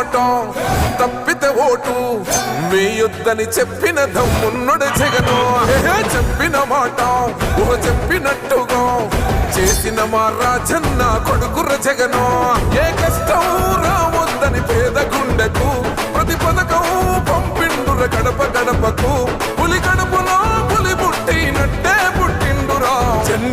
మాట తప్పితే ఓటు. యుద్ధని చెప్పిన దమ్మున్నడు జగను. చెప్పిన మాట ఓ చెప్పినట్టుగా. చేసిన మా రాజన్న కొడుకుర జగను. ఏ కష్టం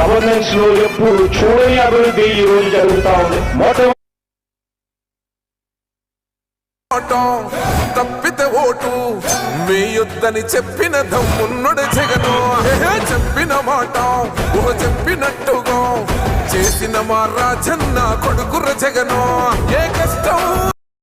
గవర్నెన్స్లో ఎప్పుడు చూడని అభివృద్ధి ఈ రోజు జరుగుతా ఉంది. మొట్ట తప్పితే ఓటు. వేయొద్దని చెప్పిన దమ్మున్నడు జగను. చెప్పిన మాట ఓ చెప్పినట్టుగా. చేసిన మా రాజన్న కొడుకుర జగను. ఏ కష్టం?